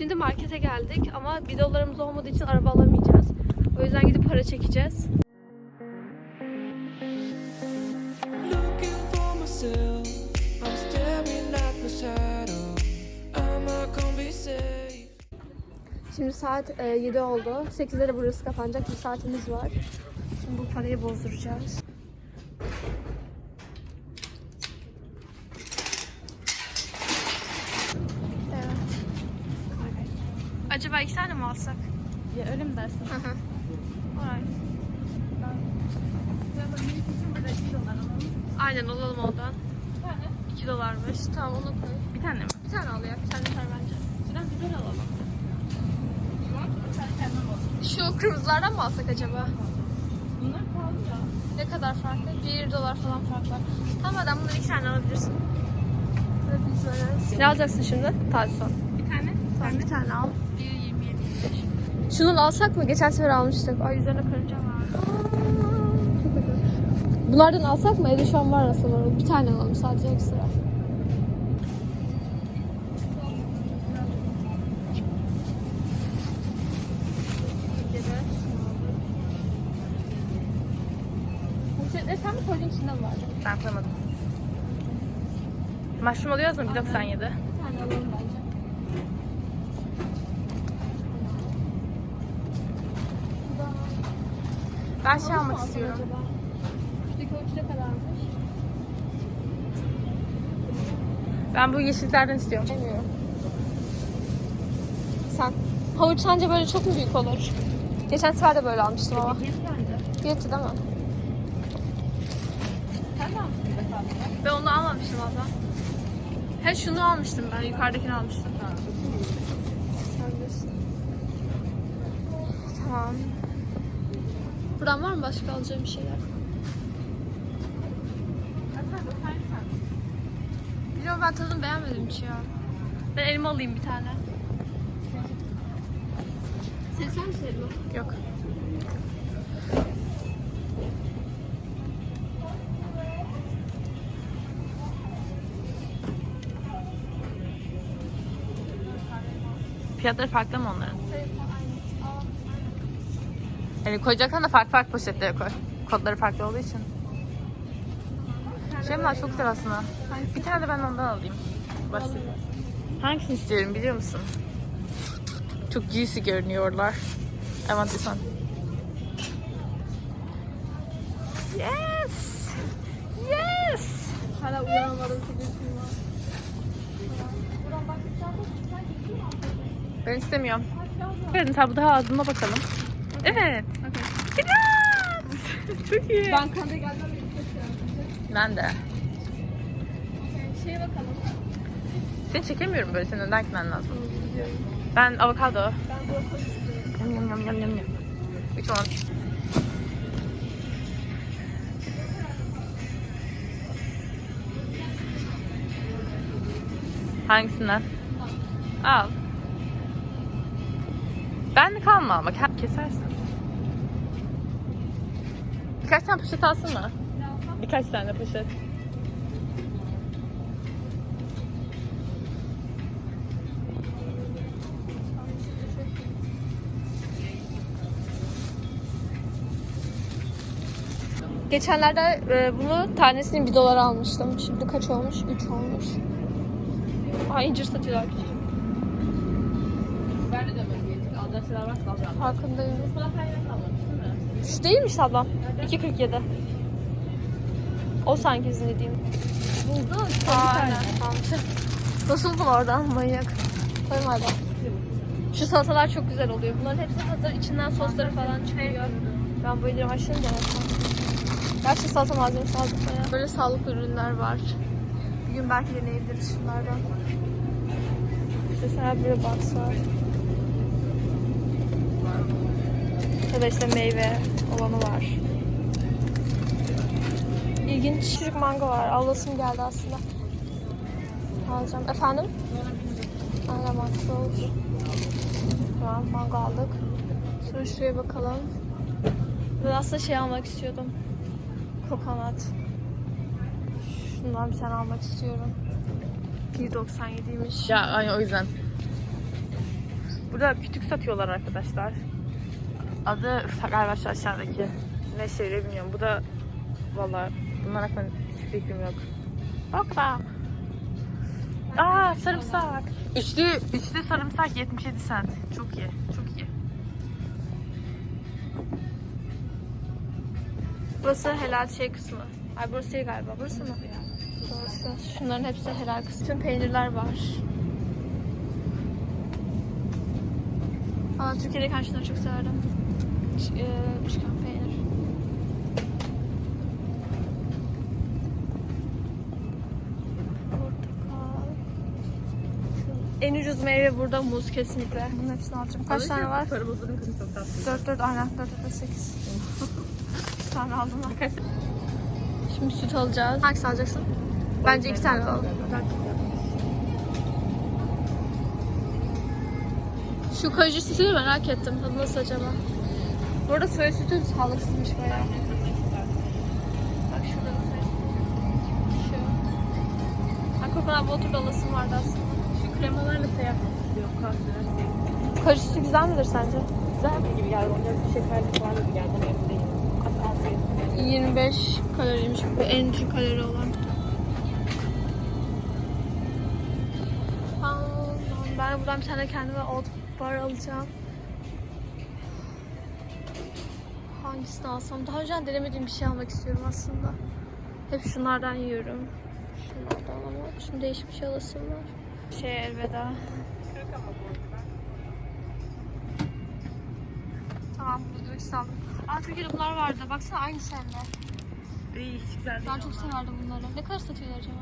Şimdi markete geldik ama bidolarımız olmadığı için araba alamayacağız. O yüzden gidip para çekeceğiz. looking for myself. I'm staring at my shadow. Am I gonna be safe? Şimdi saat e, 7 oldu. 8'de de burası kapanacak. Bir saatimiz var. Şimdi bu parayı bozduracağız. Evet. Acaba iki tane mi alsak? Ya öyle mi dersin? Hı hı. Alright. Aynen alalım ondan. 2 dolarmış. Tamam onu koy. Bir tane mi? Bir tane al ya. Bir tane yeter bence. Şuradan biber alalım. Şu kırmızılardan mı alsak acaba? Bunlar pahalı ya. Ne kadar farklı? 1 dolar falan fark var. Tamam adam bunları iki tane alabilirsin. Ne alacaksın şimdi? Taze son. Bir tane. Al. 1, 27, 25. Şunu alsak mı? Geçen sefer almıştık. Ay üzerine karınca var. Bunlardan alsak mı? Evde şu an var aslında. Bir tane alalım sadece ekstra. Poşetleri sen mi koydun içinde mi vardı? Ben koymadım. Mushroom alıyoruz mu? 1.97. Bir tane alalım bence. Ben şey almak istiyorum. Şuradaki ölçü ne kadarmış? Ben bu yeşillerden istiyorum. Bilmiyorum. Sen. Havuç sence böyle çok mu büyük olur? Geçen sefer de böyle almıştım ama. Yetti değil mi? Sen de almışsın bir defa. Ben onu almamıştım abla. He şunu almıştım ben. Yukarıdakini almıştım. Sen bilirsin. Tamam. Buradan var mı başka alacağım bir şeyler? Biliyorum ben tadını beğenmedim hiç ya. Ben elma alayım bir tane. Sen sen misin elma? Yok. Fiyatları farklı mı onların? Yani koyacaksan da farklı farklı poşetlere koy. Kodları farklı olduğu için. Şey var çok güzel aslında. Bir tane de ben ondan alayım. Basit. Hangisini istiyorum biliyor musun? Çok juicy görünüyorlar. I want this one. Yes! Yes! Hala uyanamadım. Ben istemiyorum. Evet, tabi daha ağzına bakalım. Evet. Yes! Çok iyi. Ben kanda geldim. Ben de. Şeye bakalım. Seni çekemiyorum böyle. Senin önden gitmen lazım. Ben avokado. Ben brokoli istiyorum. Yum yum yum yum yum. Which one? Hangisinden? Al. Ben de kalma ama ke- kesersin. Birkaç tane poşet alsana. Birkaç tane poşet. Geçenlerde e, bunu tanesini 1 dolara almıştım. Şimdi kaç olmuş? 3 olmuş. Aa incir satıyorlar küçük. Ben de böyle alacak şeyler varsa alacağım. Farkındayım. Falan kaynak almamışsın mı? Şu değilmiş ablam. 2.47. O sanki bizim dediğim. Buldum. Aynen. Almışım. Nasıl buldun oradan manyak? Koyma hadi. Şu salatalar çok güzel oluyor. Bunların hepsi hazır. İçinden sosları falan çıkıyor. Ben bayılırım. Aşırı denesem. Gerçi salata malzemesi aldık ya. Böyle sağlıklı ürünler var. Bir gün belki deneyebiliriz şunlardan. Mesela box var. Ya da işte meyve olanı var. İlginç çürük mango var. Alasım geldi aslında. Alacağım. Efendim? Aynen mantıklı olur. Tamam mango aldık. Sonra şuraya bakalım. Ben aslında şey almak istiyordum. Kokonat. Şundan bir tane almak istiyorum. 1.97'ymiş. Ya ay o yüzden. Burada kütük satıyorlar arkadaşlar. Adı galiba şu aşağıdaki. Ne şehri bilmiyorum. Bu da valla bunlar hakkında hiçbir fikrim yok. Bak bak. Aa sarımsak. Üçlü, üçlü sarımsak 77 cent. Çok iyi. Çok iyi. Burası helal şey kısmı. Ay burası değil galiba. Burası mı? Burası. Şunların hepsi helal kısmı. Tüm peynirler var. Aa, Türkiye'de karşıdan çok severdim. E, peynir. Portakal. En ucuz meyve burada muz kesinlikle. Bunun hepsini alacağım. Kaç tane var? Paramızın kızı çok tatlı. 4 4 aynen 4 4 8. Bir tane aldım ben. Şimdi süt alacağız. Hangisi alacaksın? Bence iki tane alalım. Şu kaju sütünü merak ettim. Tadı nasıl acaba? Bu arada soya sütü sağlıksızmış bayağı. Bak şurada da soya sütü. Şu. Ben kokonat water da alasım vardı aslında. Şu kremalarla şey yapmak. Kahve. Kaju sütü güzel midir sence? Güzel gibi geldi. Onda bir şekerli falan gibi geldi. emin değilim. Hatta 25 kaloriymiş bu en düşük kalori olan. Ben buradan bir tane kendime oat bar alacağım. Hangisini alsam? Daha önce denemediğim bir şey almak istiyorum aslında. Hep şunlardan yiyorum. Şunlardan ama şimdi değişik bir şey alasım var. Şey elveda. Tamam, bu ikisini aldım. Aa Türkiye'de bunlar vardı. Baksana aynı sende. İyi, hiç güzel değil. Ben çok severdim bunları. Ne kadar satıyorlar acaba?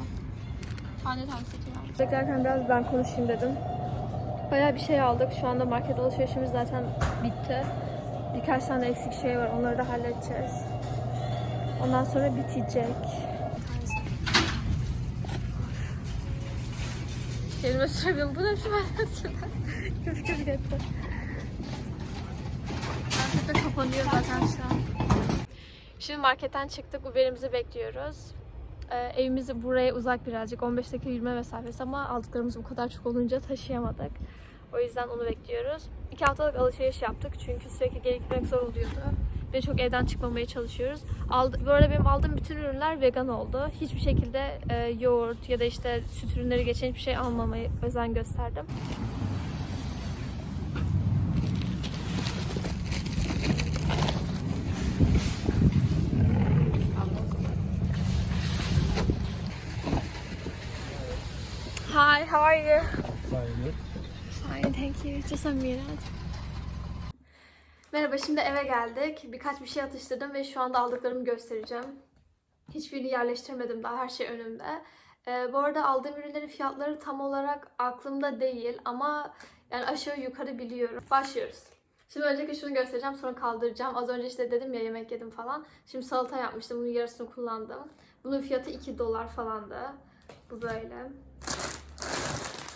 Tane tane satıyorlar. Beklerken biraz ben konuşayım dedim. Bayağı bir şey aldık. Şu anda market alışverişimiz zaten bitti. Birkaç tane eksik şey var. Onları da halledeceğiz. Ondan sonra bitecek. Kelime söylüyorum. Bu da şu ben Köpük köpük etti. Market de kapanıyor zaten şu an. Şimdi marketten çıktık. Uber'imizi bekliyoruz. Ee, evimiz buraya uzak birazcık. 15 dakika yürüme mesafesi ama aldıklarımız bu kadar çok olunca taşıyamadık. O yüzden onu bekliyoruz. İki haftalık alışveriş yaptık çünkü sürekli gelip gitmek zor oluyordu. Ve çok evden çıkmamaya çalışıyoruz. Aldı, bu arada benim aldığım bütün ürünler vegan oldu. Hiçbir şekilde e, yoğurt ya da işte süt ürünleri geçen hiçbir şey almamaya özen gösterdim. 2, 3'e sen Merhaba şimdi eve geldik. Birkaç bir şey atıştırdım ve şu anda aldıklarımı göstereceğim. Hiçbirini yerleştirmedim daha her şey önümde. Ee, bu arada aldığım ürünlerin fiyatları tam olarak aklımda değil ama yani aşağı yukarı biliyorum. Başlıyoruz. Şimdi öncelikle şunu göstereceğim sonra kaldıracağım. Az önce işte dedim ya yemek yedim falan. Şimdi salata yapmıştım bunun yarısını kullandım. Bunun fiyatı 2 dolar falandı. Bu böyle.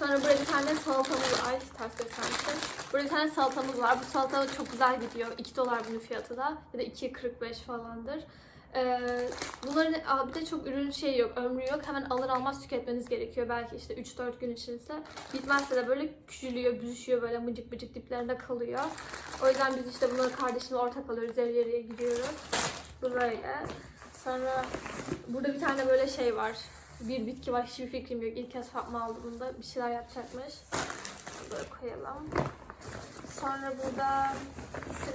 Sonra buraya bir tane salatamız ay ters göstermişim. Burada bir tane salatamız var. Bu salata çok güzel gidiyor. 2 dolar bunun fiyatı da. Ya da 2.45 falandır. Ee, bunların bir de çok ürün şey yok, ömrü yok. Hemen alır almaz tüketmeniz gerekiyor. Belki işte 3-4 gün içinse. Bitmezse de böyle küçülüyor, büzüşüyor böyle mıcık mıcık diplerinde kalıyor. O yüzden biz işte bunları kardeşimle ortak alıyoruz. Yarı yarıya gidiyoruz. Bu böyle. Sonra burada bir tane böyle şey var. Bir bitki var. Hiçbir fikrim yok. İlk kez Fatma aldı bunda. Bir şeyler yapacakmış. Böyle koyalım. Sonra burada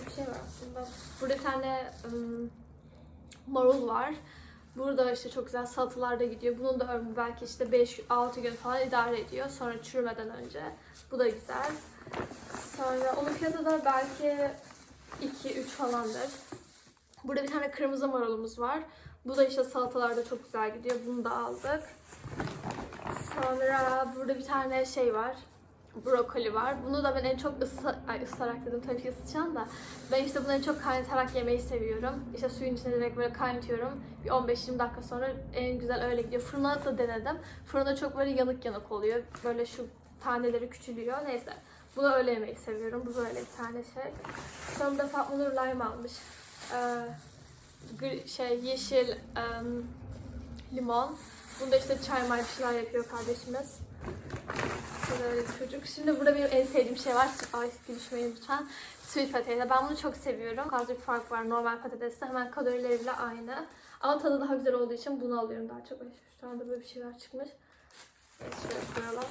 bir şey var aslında. Burada bir tane ım, marul var. Burada işte çok güzel salatalar da gidiyor. Bunun da ömrü belki işte 5-6 gün falan idare ediyor. Sonra çürümeden önce. Bu da güzel. Sonra onun fiyatı da belki 2-3 falandır. Burada bir tane kırmızı marulumuz var. Bu da işte salatalarda çok güzel gidiyor. Bunu da aldık. Sonra burada bir tane şey var. Brokoli var. Bunu da ben en çok ısı, ay ıslarak dedim tabii ki ısıtacağım da. Ben işte bunu en çok kaynatarak yemeyi seviyorum. İşte suyun içine direkt böyle kaynatıyorum. Bir 15-20 dakika sonra en güzel öyle gidiyor. Fırına da denedim. Fırında çok böyle yanık yanık oluyor. Böyle şu taneleri küçülüyor. Neyse. Bunu öyle yemeyi seviyorum. Bu böyle bir tane şey. Sonra da Fatma lime almış. Ee, şey yeşil em, limon. Bunda işte çay may bir şeyler yapıyor kardeşimiz. Böyle çocuk. Şimdi burada benim en sevdiğim şey var. Ay gülüşmeyin lütfen. Sweet potato. Ben bunu çok seviyorum. Az bir fark var normal patatesle. Hemen kalorileri bile aynı. Ama tadı daha güzel olduğu için bunu alıyorum daha çok. Şu anda böyle bir şeyler çıkmış. Şöyle koyalım.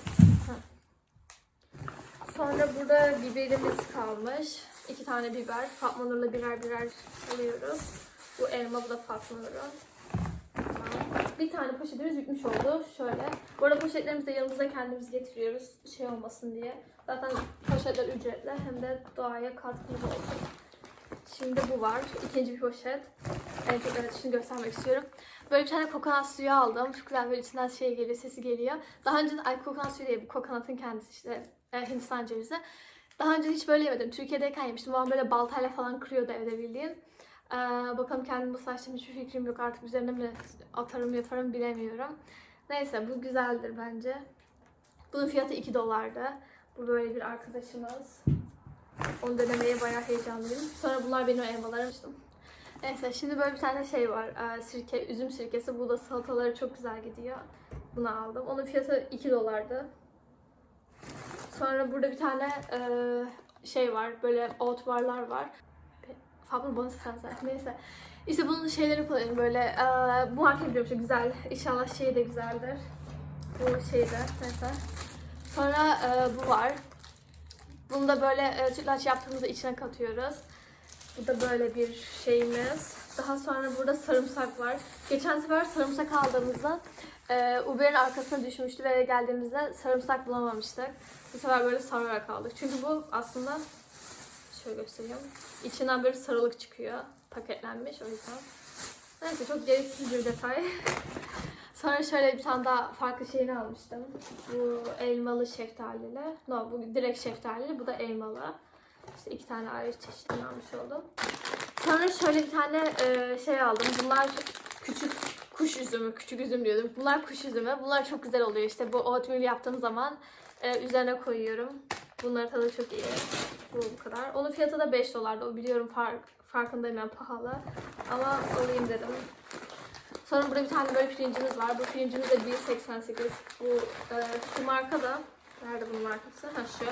Sonra burada biberimiz kalmış. İki tane biber. Fatma Nur'la birer birer alıyoruz. Bu elma, bu da Fatma Nur'un. Tamam. Bir tane poşetimiz bitmiş oldu. Şöyle. Bu arada poşetlerimizi de yanımızda kendimiz getiriyoruz. Şey olmasın diye. Zaten poşetler ücretli. Hem de doğaya katkımız olsun. Şimdi bu var. İkinci bir poşet. Çok evet şunu göstermek istiyorum. Böyle bir tane kokonat suyu aldım. Çok güzel böyle içinden şey geliyor, sesi geliyor. Daha önce ay kokonat suyu değil bu kokonatın kendisi işte e, Hindistan cevizi. Daha önce hiç böyle yemedim. Türkiye'deyken yemiştim. Babam böyle baltayla falan kırıyordu evde bildiğin. Ee, bakalım kendim bu saçta hiçbir fikrim yok. Artık üzerine mi atarım yaparım bilemiyorum. Neyse bu güzeldir bence. Bunun fiyatı 2 dolardı. Bu böyle bir arkadaşımız. Onu denemeye bayağı heyecanlıyım. Sonra bunlar benim elmalarım. Neyse şimdi böyle bir tane şey var. Ee, sirke, üzüm sirkesi. Bu da salataları çok güzel gidiyor. Bunu aldım. Onun fiyatı 2 dolardı. Sonra burada bir tane e, şey var. Böyle oat barlar var. Fatma bana sen sen. Neyse. İşte bunun şeyleri kullanıyorum böyle. E, bu marka biliyorum çok güzel. İnşallah şey de güzeldir. Bu şey de neyse. Sonra e, bu var. Bunu da böyle e, sütlaç yaptığımızda içine katıyoruz. Bu da böyle bir şeyimiz. Daha sonra burada sarımsak var. Geçen sefer sarımsak aldığımızda e, Uber'in arkasına düşmüştü ve geldiğimizde sarımsak bulamamıştık. Bu sefer böyle sararak aldık. Çünkü bu aslında şöyle göstereyim. İçinden böyle sarılık çıkıyor. Paketlenmiş o yüzden. Neyse çok gereksiz bir detay. Sonra şöyle bir tane daha farklı şeyini almıştım. Bu elmalı şeftalili. No bu direkt şeftalili. Bu da elmalı. İşte iki tane ayrı çeşitini almış oldum. Sonra şöyle bir tane e, şey aldım. Bunlar küçük kuş üzümü, küçük üzüm diyordum. Bunlar kuş üzümü. Bunlar çok güzel oluyor. İşte bu oatmeal yaptığım zaman e, üzerine koyuyorum. Bunların tadı çok iyi. Bu bu kadar. Onun fiyatı da 5 dolardı. O biliyorum fark, farkındayım yani pahalı. Ama alayım dedim. Sonra burada bir tane böyle pirincimiz var. Bu pirincimiz de 1.88. Bu e, şu marka da Nerede bunun markası? Ha şu.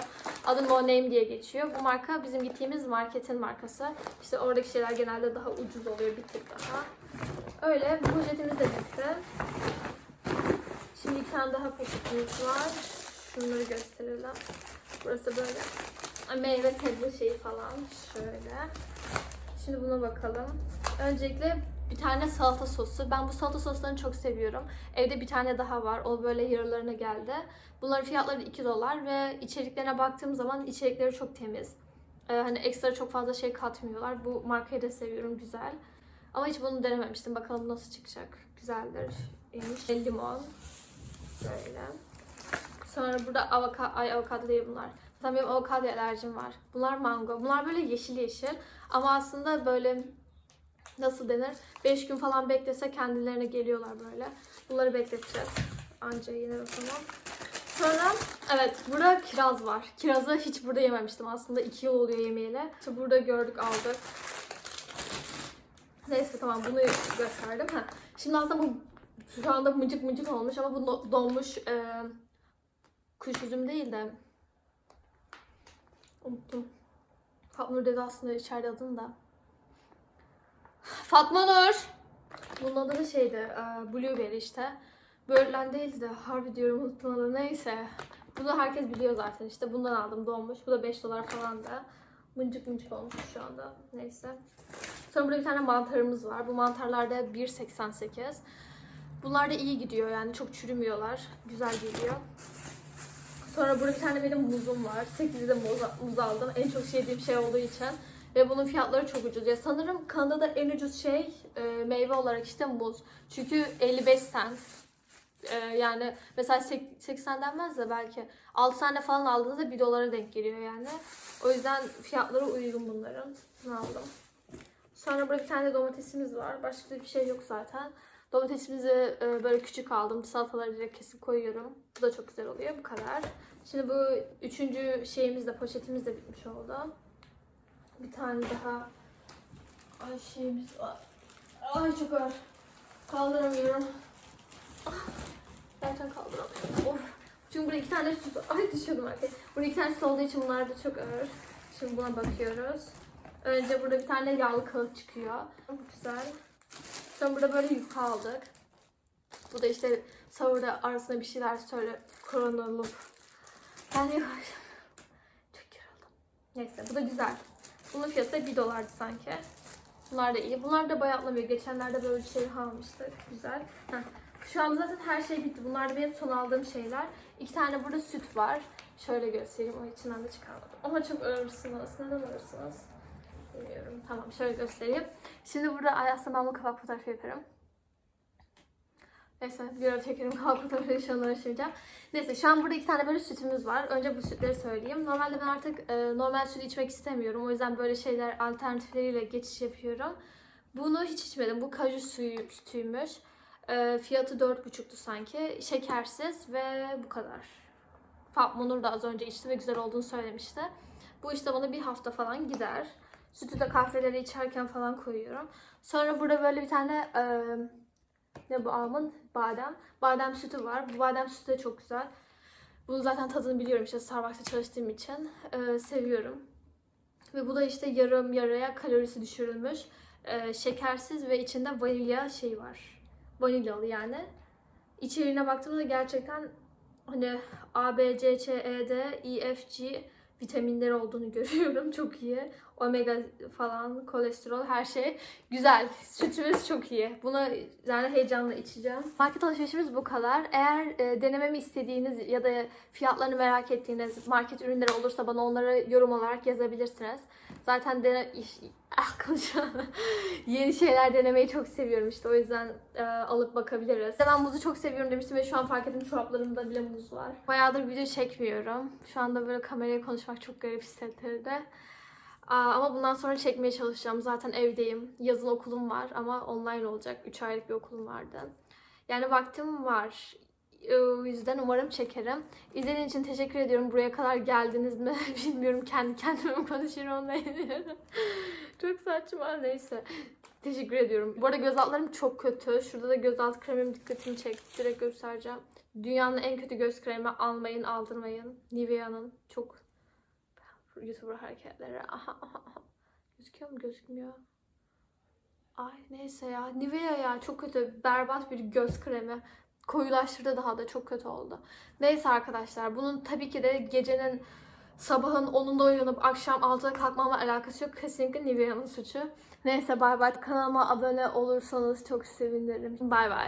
Adı No Name diye geçiyor. Bu marka bizim gittiğimiz marketin markası. İşte oradaki şeyler genelde daha ucuz oluyor bir tık daha. Öyle. Bu poşetimiz de bitti. Şimdi bir tane daha poşetimiz var. Şunları gösterelim. Burası böyle meyve sebze şeyi falan. Şöyle. Şimdi buna bakalım. Öncelikle bir tane salata sosu. Ben bu salata soslarını çok seviyorum. Evde bir tane daha var. O böyle yarılarına geldi. Bunların fiyatları 2 dolar ve içeriklerine baktığım zaman içerikleri çok temiz. Ee, hani ekstra çok fazla şey katmıyorlar. Bu markayı da seviyorum. Güzel. Ama hiç bunu denememiştim. Bakalım nasıl çıkacak. Güzeldir. İyiymiş. Limon. Böyle. Sonra burada avokado, ay avokado değil bunlar. Zaten benim avokado alerjim var. Bunlar mango. Bunlar böyle yeşil yeşil. Ama aslında böyle nasıl denir? 5 gün falan beklese kendilerine geliyorlar böyle. Bunları bekleteceğiz. Anca yenir o zaman. Sonra evet burada kiraz var. Kirazı hiç burada yememiştim aslında. 2 yıl oluyor yemeyeli. İşte burada gördük aldık. Neyse tamam bunu gösterdim. Ha. Şimdi aslında bu şu anda mıcık mıcık olmuş ama bu donmuş e, kuş üzüm değil de unuttum. Fatma dedi aslında içeride adını da. Fatma Nur! Bunun adı da şeydi, e, Blueberry işte. Böğürtlen değildi de harbi diyorum unuttum adını. Neyse. Bunu herkes biliyor zaten işte. Bundan aldım donmuş. Bu da 5 dolar falan da. Mıncık mıncık olmuş şu anda. Neyse. Sonra burada bir tane mantarımız var. Bu mantarlar da 1.88. Bunlar da iyi gidiyor yani çok çürümüyorlar. Güzel geliyor. Sonra burada bir tane benim muzum var. 8'de de muz, muz aldım. En çok şey yediğim şey olduğu için. Ve bunun fiyatları çok ucuz. Ya sanırım Kanada'da en ucuz şey e, meyve olarak işte muz. Çünkü 55 cent. E, yani mesela sek- 80 denmez de belki 6 tane falan aldığınızda 1 dolara denk geliyor yani. O yüzden fiyatları uygun bunların. Bunu aldım. Sonra burada bir tane domatesimiz var. Başka bir şey yok zaten. Domatesimizi e, böyle küçük aldım. Salataları direkt kesip koyuyorum. Bu da çok güzel oluyor. Bu kadar. Şimdi bu üçüncü şeyimiz de poşetimiz de bitmiş oldu. Bir tane daha ay şeyimiz var. Ay çok ağır. Kaldıramıyorum. Ah, Gerçekten kaldıramıyorum. Of. Çünkü burada iki tane süt... Ay düşüyordum arkaya. Burada iki tane süt olduğu için bunlar da çok ağır. Şimdi buna bakıyoruz. Önce burada bir tane yağlı kağıt çıkıyor. Çok güzel. Sonra burada böyle yufka aldık. Bu da işte sahurda arasında bir şeyler söyle. Ben de yavaş. Çok yoruldum. Neyse bu da güzel. Bunun fiyatı da 1 dolardı sanki. Bunlar da iyi. Bunlar da bayatlamıyor. Geçenlerde böyle bir şey almıştık. Güzel. Heh. Şu an zaten her şey bitti. Bunlar da benim son aldığım şeyler. İki tane burada süt var. Şöyle göstereyim. O içinden de çıkarmadım. Ama çok ağırsınız. Neden ağırsınız? Bilmiyorum. Tamam şöyle göstereyim. Şimdi burada aslında ben bu kapak fotoğrafı yaparım. Neyse ara çekerim kapak fotoğrafı şu an uğraşmayacağım. Neyse şu an burada iki tane böyle sütümüz var. Önce bu sütleri söyleyeyim. Normalde ben artık e, normal süt içmek istemiyorum. O yüzden böyle şeyler alternatifleriyle geçiş yapıyorum. Bunu hiç içmedim. Bu kaju suyu sütüymüş. E, fiyatı 4,5'tu sanki. Şekersiz ve bu kadar. Fatma Nur da az önce içti ve güzel olduğunu söylemişti. Bu işte bana bir hafta falan gider. Sütü de kahveleri içerken falan koyuyorum. Sonra burada böyle bir tane e, ne bu almond? Badem. Badem sütü var. Bu badem sütü de çok güzel. Bunu zaten tadını biliyorum işte Starbucks'ta çalıştığım için. E, seviyorum. Ve bu da işte yarım yarıya kalorisi düşürülmüş. E, şekersiz ve içinde vanilya şey var. Vanilyalı yani. İçeriğine baktığımda gerçekten hani A, B, C, Ç, E, D, E, F, G vitaminleri olduğunu görüyorum. Çok iyi. Omega falan, kolesterol her şey güzel. Sütümüz çok iyi. Bunu yani heyecanla içeceğim. Market alışverişimiz bu kadar. Eğer e, denememi istediğiniz ya da fiyatlarını merak ettiğiniz market ürünleri olursa bana onları yorum olarak yazabilirsiniz. Zaten dene... iş- Ah. Yeni şeyler denemeyi çok seviyorum işte. O yüzden e, alıp bakabiliriz. Ben muzu çok seviyorum demiştim ve şu an fark ettim çoraplarımda bile muz var. Bayağıdır video çekmiyorum. Şu anda böyle kameraya konuşmak çok garip hissettirdi. Aa, ama bundan sonra çekmeye çalışacağım. Zaten evdeyim. Yazın okulum var ama online olacak. 3 aylık bir okulum vardı. Yani vaktim var. O yüzden umarım çekerim. İzlediğiniz için teşekkür ediyorum. Buraya kadar geldiniz mi bilmiyorum. Kendi kendime mi konuşuyorum onu da bilmiyorum. çok saçma. Neyse. Teşekkür ediyorum. Bu arada göz altlarım çok kötü. Şurada da göz alt kremim dikkatimi çekti. Direkt göstereceğim. Dünyanın en kötü göz kremi almayın, aldırmayın. Nivea'nın çok YouTuber hareketleri. Aha, aha, aha. Gözüküyor mu? Gözükmüyor. Ay neyse ya. Nivea ya çok kötü. Berbat bir göz kremi. Koyulaştırdı daha da çok kötü oldu. Neyse arkadaşlar. Bunun tabii ki de gecenin sabahın 10'unda uyanıp akşam 6'da kalkmamla alakası yok. Kesinlikle Nivea'nın suçu. Neyse bay bay. Kanalıma abone olursanız çok sevinirim. Bay bay.